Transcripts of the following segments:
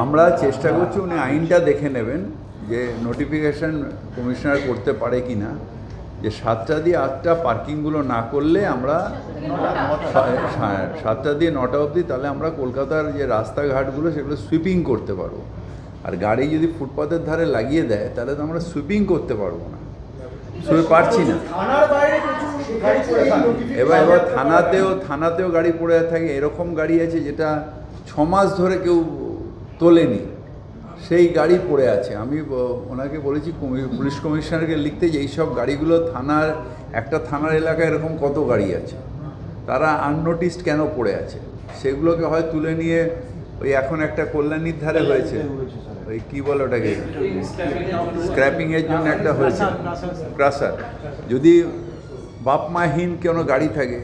আমরা চেষ্টা করছি উনি আইনটা দেখে নেবেন যে নোটিফিকেশন কমিশনার করতে পারে কি না যে সাতটা দিয়ে আটটা পার্কিংগুলো না করলে আমরা সাতটা দিয়ে নটা অবধি তাহলে আমরা কলকাতার যে রাস্তাঘাটগুলো সেগুলো সুইপিং করতে পারব। আর গাড়ি যদি ফুটপাতের ধারে লাগিয়ে দেয়, তাহলে তো আমরা সুইপিং করতে পারব না। শুয়ে পারছি না। এবার এবার থানাতেও থানাতেও গাড়ি পড়ে থাকে, এরকম গাড়ি আছে যেটা ছ মাস ধরে কেউ তোলেনি। সেই গাড়ি পড়ে আছে। আমি ওনাকে বলেছি পুলিশ কমিশনারকে লিখতে যে, এইসব গাড়িগুলো থানার, একটা থানার এলাকায় এরকম কত গাড়ি আছে? তারা আননোটিসড কেন পড়ে আছে? সেগুলোকে হয় তুলে নিয়ে ওই এখন একটা কল্যাণীর ধারে হয়েছে। ওই কী বলে ওটাকে? স্ক্র্যাপিংয়ের জন্য একটা হয়েছে। ক্রাসার। যদি বাপমাহীন কোনো গাড়ি থাকে,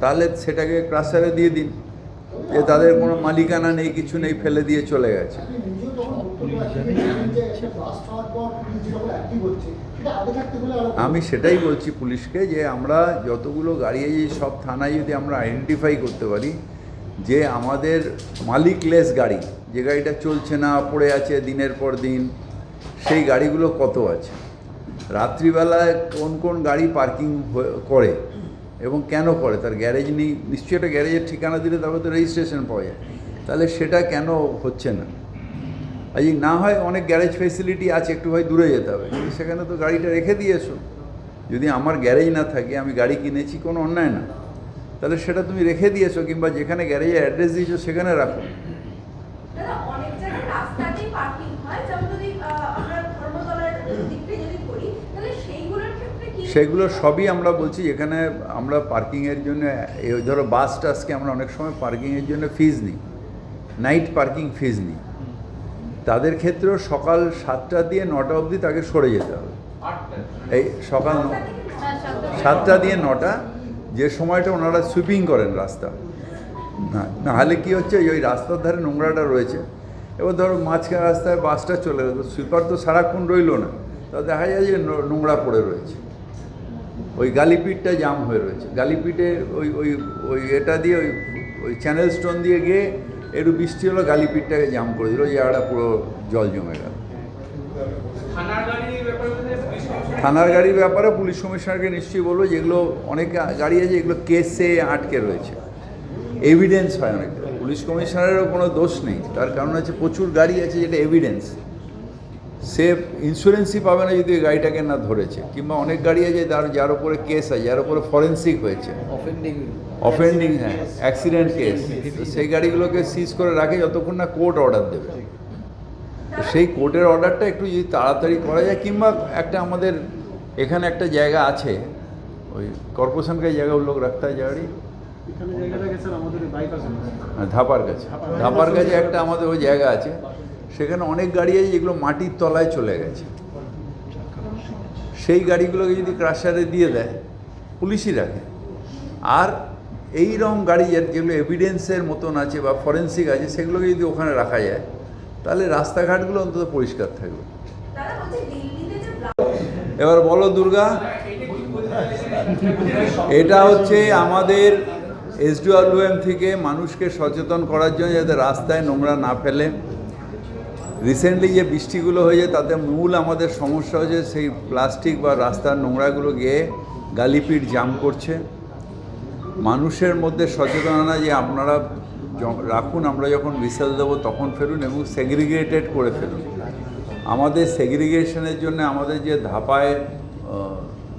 তাহলে সেটাকে ক্রাসারে দিয়ে দিন। যে তাদের কোনো মালিকানা নেই, কিছু নেই, ফেলে দিয়ে চলে গেছে। আমি সেটাই বলছি পুলিশকে যে আমরা যতগুলো গাড়ি আছে, সব থানায় যদি আমরা আইডেন্টিফাই করতে পারি যে আমাদের মালিকলেস গাড়ি, যে গাড়িটা চলছে না, পড়ে আছে দিনের পর দিন, সেই গাড়িগুলো কত আছে? রাত্রিবেলায় কোন কোন গাড়ি পার্কিং করে? এবং কেন করে তার গ্যারেজ নেই। নিশ্চয়ই একটা গ্যারেজের ঠিকানা দিলে তারপরে তো রেজিস্ট্রেশন পাওয়া যায়। তাহলে সেটা কেন হচ্ছে না? যদি না হয়, অনেক গ্যারেজ ফেসিলিটি আছে, একটু হয় দূরে যেতে হবে। কিন্তু সেখানে তো গাড়িটা রেখে দিয়েছ। যদি আমার গ্যারেজ না থাকে, আমি গাড়ি কিনেছি, কোনো অন্যায় না। তাহলে সেটা তুমি রেখে দিয়েছ, কিংবা যেখানে গ্যারেজের অ্যাড্রেস দিয়েছ, সেখানে রাখো দাদা অনেক জায়গায় রাস্তাতেই পার্কিং হয় যেমন যদি আহ, আমরা ধর্মতলার দিকটা যদি করি তাহলে সেইগুলোর ক্ষেত্রে কি সেগুলো সবই আমরা বলছি এখানে আমরা পার্কিংয়ের জন্য এই ধরো বাস টাসকে আমরা অনেক সময় পার্কিংয়ের জন্য ফিজ নিই নাইট পার্কিং ফিজ নিই। তাদের ক্ষেত্রেও সকাল সাতটা দিয়ে নটা অবধি তাকে সরে যেতে হবে। এই সকাল সাতটা দিয়ে নটা যে সময়টা ওনারা সুইপিং করেন রাস্তা। না নাহলে কী হচ্ছে ওই রাস্তার ধারে নোংরাটা রয়েছে। এবার ধরো মাঝখানে রাস্তায় বাসটা চলে গেল সুইপার তো সারাক্ষণ রইল না তা দেখা যায় যে নোংরা পড়ে রয়েছে। ওই গালিপিটটা জাম হয়ে রয়েছে। গালিপিটে ওই ওই ওই এটা দিয়ে ওই ওই চ্যানেল স্টোন দিয়ে গিয়ে একটু বৃষ্টি হলো গালিপিটটাকে জাম করে দিল জায়গাটা পুরো জল জমে গেল। থানার গাড়ির ব্যাপারে পুলিশ কমিশনারকে নিশ্চয়ই বলব যেগুলো অনেক গাড়ি আছে যেগুলো কেসে আটকে রয়েছে। এভিডেন্স হয় অনেক পুলিশ কমিশনারেরও কোনো দোষ নেই। তার কারণ হচ্ছে প্রচুর গাড়ি আছে যেটা এভিডেন্স সে ইন্স্যুরেন্সই পাবে না যদি ওই গাড়িটাকে না ধরেছে কিংবা অনেক গাড়ি আছে যার যার উপরে কেস আছে যার উপরে ফরেন্সিক হয়েছে। অফেন্ডিং হ্যাঁ অ্যাক্সিডেন্ট কেস সেই গাড়িগুলোকে সিজ করে রাখে যতক্ষণ না কোর্ট অর্ডার দেবে। তো সেই কোর্টের অর্ডারটা একটু যদি তাড়াতাড়ি করা যায় কিংবা একটা আমাদের এখানে একটা জায়গা আছে ওই কর্পোরেশনকে জায়গা লোক রাখতে হয় বাইপাস হ্যাঁ, ধাপার কাছে। ধাপার কাছে একটা আমাদের ওই জায়গা আছে। সেখানে অনেক গাড়ি আছে যেগুলো মাটির তলায় চলে গেছে। সেই গাড়িগুলোকে যদি ক্রাশারে দিয়ে দেয়, পুলিশই রাখে। আর এই রকম গাড়ি যেগুলো এভিডেন্সের মতন আছে বা ফরেন্সিক আছে, সেগুলোকে যদি ওখানে রাখা যায়, তাহলে রাস্তাঘাটগুলো অন্তত পরিষ্কার থাকবে। এবার বলো দুর্গা, এটা হচ্ছে আমাদের এসডিওআরএম থেকে মানুষকে সচেতন করার জন্য যাতে রাস্তায় নোংরা না ফেলে। রিসেন্টলি যে বৃষ্টিগুলো হয়েছে, তাতে মূল আমাদের সমস্যা হচ্ছে সেই প্লাস্টিক বা রাস্তার নোংরাগুলো গিয়ে গালিপিট জাম করছে। মানুষের মধ্যে সচেতনতা যে আপনারা রাখুন, আমরা যখন বিসেল দেবো তখন ফেরুন এবং সেগ্রিগেটেড করে ফেলুন। আমাদের সেগ্রিগেশনের জন্য আমাদের যে ধাপায়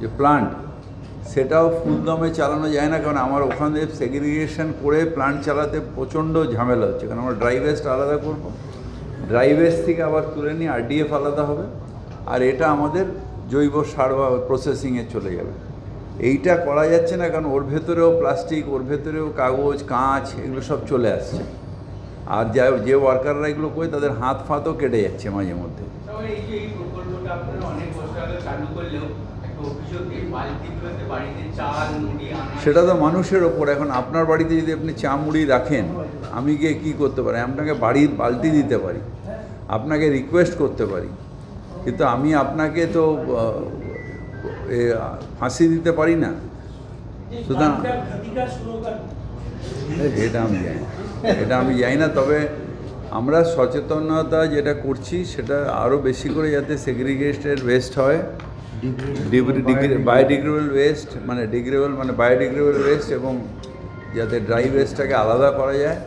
যে প্লান্ট সেটাও ফুল দমে চালানো যায় না, কারণ আমার ওখানে সেগ্রিগেশন করে প্লান্ট চালাতে প্রচণ্ড ঝামেলা হচ্ছে। কারণ আমরা ড্রাই ওয়েস্ট আলাদা করব। ড্রাই ওয়েস্ট থেকে আবার তুলে নিয়ে আরডিএফ আলাদা হবে আর এটা আমাদের জৈব সার বা প্রসেসিংয়ে চলে যাবে। এইটা করা যাচ্ছে না কারণ ওর ভেতরেও প্লাস্টিক ওর ভেতরেও কাগজ কাঁচ এগুলো সব চলে আসছে। আর যা যে ওয়ার্কাররা এগুলো করে তাদের হাত ফাতও কেটে যাচ্ছে মাঝে মধ্যে। সেটা তো মানুষের ওপর। এখন আপনার বাড়িতে যদি আপনি চা মুড়ি রাখেন আমি গিয়ে কী করতে পারি? আপনাকে বাড়ির বালতি দিতে পারি। আপনাকে রিকোয়েস্ট করতে পারি। কিন্তু আমি আপনাকে তো ফাঁসি দিতে পারি না। সুতরাং এটা আমি জানি। এটা আমি জানি না, তবে আমরা সচেতনতা যেটা করছি, সেটা আরও বেশি করে যাতে সেগ্রিগেটেড ওয়েস্ট হয়। বায়োডিগ্রেবল ওয়েস্ট মানে ডিগ্রেবল মানে বায়োডিগ্রেবল ওয়েস্ট এবং যাতে ড্রাই ওয়েস্টটাকে আলাদা করা যায়।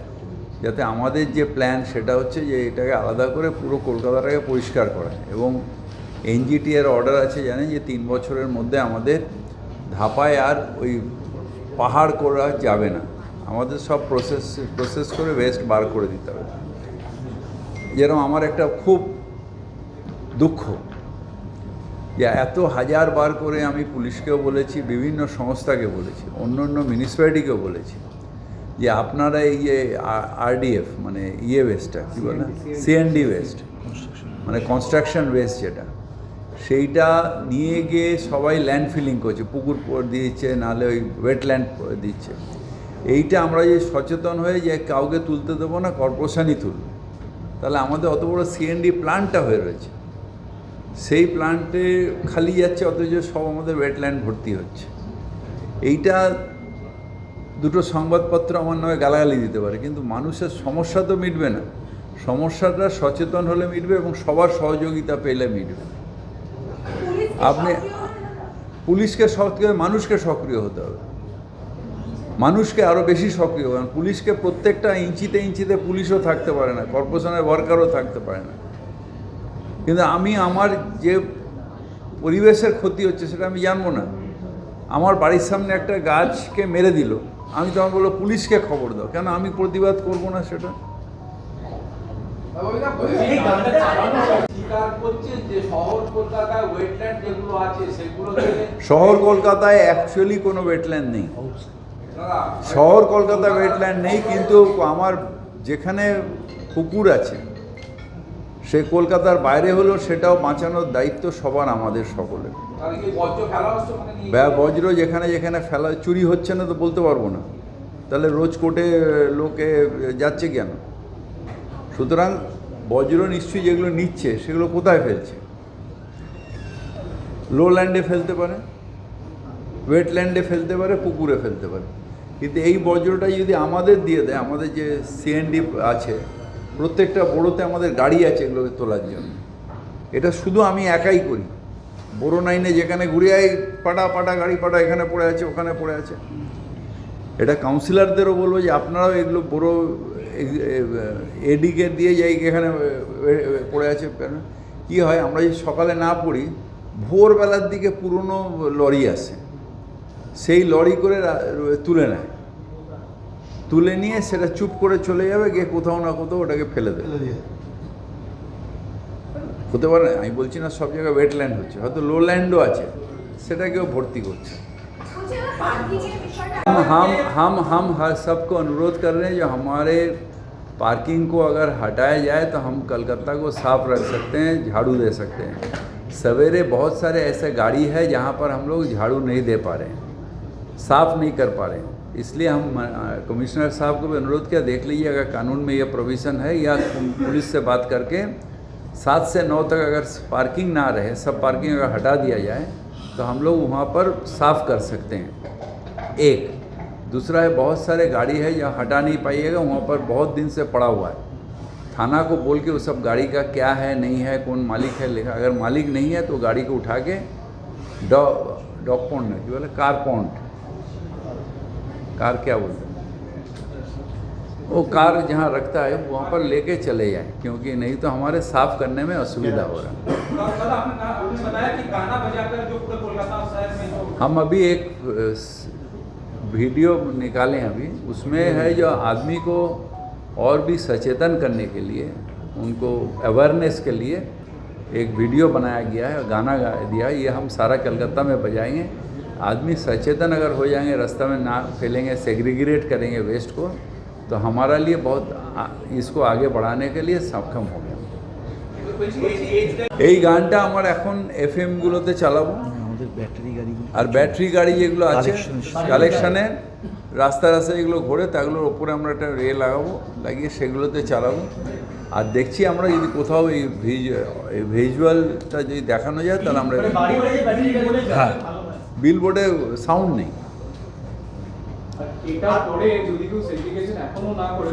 যাতে আমাদের যে প্ল্যান সেটা হচ্ছে যে এটাকে আলাদা করে পুরো কলকাতাটাকে পরিষ্কার করা। এবং এনজিটি এর অর্ডার আছে জানেন যে তিন বছরের মধ্যে আমাদের ধাপায় আর ওই পাহাড় করা যাবে না। আমাদের সব প্রসেস প্রসেস করে ওয়েস্ট বার করে দিতে হবে। যেরকম আমার একটা খুব দুঃখ যে এত হাজার বার করে আমি পুলিশকেও বলেছি, বিভিন্ন সংস্থাকে বলেছি অন্য অন্য মিউনিসিপ্যালিটিকেও বলেছি। যে আপনারা এই যে আরডিএফ মানে ইয়ে ওয়েস্টটা কী বলে? সিএনডি ওয়েস্ট মানে কনস্ট্রাকশন ওয়েস্ট যেটা, সেইটা নিয়ে গিয়ে সবাই ল্যান্ড ফিলিং করছে, পুকুর দিচ্ছে নাহলে ওই ওয়েটল্যান্ড দিচ্ছে। এইটা আমরা যে সচেতন হয়ে যে কাউকে তুলতে দেবো না, কর্পোরেশনই তুলবে তাহলে আমাদের অত বড় সিএনডি প্ল্যান্টটা হয়ে রয়েছে। সেই প্ল্যান্টে খালি যাচ্ছে, অথচ সব আমাদের ওয়েটল্যান্ড ভর্তি হচ্ছে। এইটা দুটো সংবাদপত্র আমার নামে গালাগালি দিতে পারে কিন্তু মানুষের সমস্যা তো মিটবে না। সমস্যাটা সচেতন হলে মিটবে এবং সবার সহযোগিতা পেলে মিটবে। আপনি-? পুলিশকে সক্রিয় মানুষকে সক্রিয় হতে হবে। মানুষকে আরও বেশি সক্রিয় কারণ পুলিশকে প্রত্যেকটা ইঞ্চিতে ইঞ্চিতে পুলিশও থাকতে পারে না কর্পোরেশনের ওয়ার্কারও থাকতে পারে না। কিন্তু আমি আমার যে পরিবেশের ক্ষতি হচ্ছে সেটা আমি জানব না। আমার বাড়ির সামনে একটা গাছকে মেরে দিল। আমি তখন বলব পুলিশকে খবর দাও। কেন? আমি প্রতিবাদ করব না সেটা? শহর কলকাতায় অ্যাকচুয়ালি কোনো ওয়েটল্যান্ড নেই। শহর কলকাতা ওয়েটল্যান্ড নেই কিন্তু আমার যেখানে পুকুর আছে সে কলকাতার বাইরে হলেও সেটাও বাঁচানোর দায়িত্ব সবার আমাদের সকলের। বজ্র যেখানে যেখানে ফেলা চুরি হচ্ছে না তো বলতে পারব না। তাহলে রোজ কোর্টে লোকে যাচ্ছে কেন? সুতরাং বজ্র নিশ্চয়ই যেগুলো নিচ্ছে সেগুলো কোথায় ফেলছে? লো ল্যান্ডে ফেলতে পারে ওয়েটল্যান্ডে ফেলতে পারে পুকুরে ফেলতে পারে। কিন্তু এই বজ্রটা যদি আমাদের দিয়ে দেয় আমাদের যে সিএনডি আছে প্রত্যেকটা বড়োতে আমাদের গাড়ি আছে এগুলোকে তোলার জন্য। এটা শুধু আমি একাই করি। বড় নাইনে যেখানে ঘুরে আই পাটা পাটা, গাড়ি, পাটা, এখানে পড়ে আছে, ওখানে পড়ে আছে। এটা কাউন্সিলরদেরও বলব যে আপনারাও এগুলো বড় এডিকে দিয়ে যাই, এখানে পড়ে আছে। কী হয়, আমরা যদি সকালে না পড়ি, ভোরবেলার দিকে পুরনো লরি আসে। সেই লরি করে তুলে নেয়। তুলে নিয়ে সেটা চুপ করে চলে যাবে, গিয়ে কোথাও না কোথাও ওটাকে ফেলে দেবে হতে পারে আমি বলছি না সব জায়গায় ওয়েটল্যান্ড হচ্ছে হয়তো লো ল্যান্ডও আছে সেটাকেও ভর্তি করছে বলছি দাদা, parking এর বিষয়টা हम हम हम हम हर सबको अनुरोध कर रहे हैं जो हमारे पार्किंग को अगर हटाया जाए तो हम कलकत्ता को साफ रख सकते हैं झाड़ू दे सकते हैं सवेरे बहुत सारे ऐसे गाड़ी है जहाँ पर हम लोग झाड़ू नहीं दे पा रहे हैं साफ नहीं कर पा रहे हैं इसलिए हम अ, कमिश्नर साहब को भी अनुरोध किया देख लीजिए अगर कानून में ये प्रोविज़न है या पुलिस से बात करके सात से नौ तक अगर पार्किंग ना रहे, सब पार्किंग अगर हटा दिया जाए तो हम लोग वहाँ पर साफ़ कर सकते हैं। एक। दूसरा है, बहुत सारे गाड़ी है जहाँ हटा नहीं पाइएगा, वहाँ पर बहुत दिन से पड़ा हुआ है। थाना को बोल के वो सब गाड़ी का क्या है, नहीं है, कौन मालिक है, लिखा, अगर मालिक नहीं है तो गाड़ी को उठा के डॉ, डॉग पॉन्ड नहीं बोले कार पॉन्ड। कार क्या बोलते वो कार जहाँ रखता है वहाँ पर लेके चले जाए क्योंकि नहीं तो हमारे साफ़ करने में असुविधा हो रहा है। जो हम अभी एक वीडियो निकाले हैं अभी। उसमें है जो आदमी को और भी सचेतन करने के लिए उनको अवेयरनेस के लिए एक वीडियो बनाया गया है गाना गा दिया ये हम सारा कलकत्ता में बजाएँगे। आदमी सचेतन अगर हो जाएँगे रास्ता में ना फैलेंगे सेग्रीगेट करेंगे वेस्ट को तो हमारा लिए बहुत आ- इसको आगे बढ़ाने के लिए सक्षम हो गया এই গানটা আমার এখন এফ এমগুলোতে চালাবো আমাদের ব্যাটারি গাড়িগুলো আর ব্যাটারি গাড়ি যেগুলো আছে Collection- কালেকশানে রাস্তা রাস্তায় যেগুলো ঘোরে তাগুলোর ওপরে আমরা একটা রে লাগাবো লাগিয়ে সেগুলোতে চালাবো আর দেখছি আমরা যদি কোথাও এই ভিজুয়ালটা যদি দেখানো যায় তাহলে আমরা হ্যাঁ বিল বোর্ডে সাউন্ড নেই এটা পরে যদি কেউ সেগ্রিগেশন এখনও না করে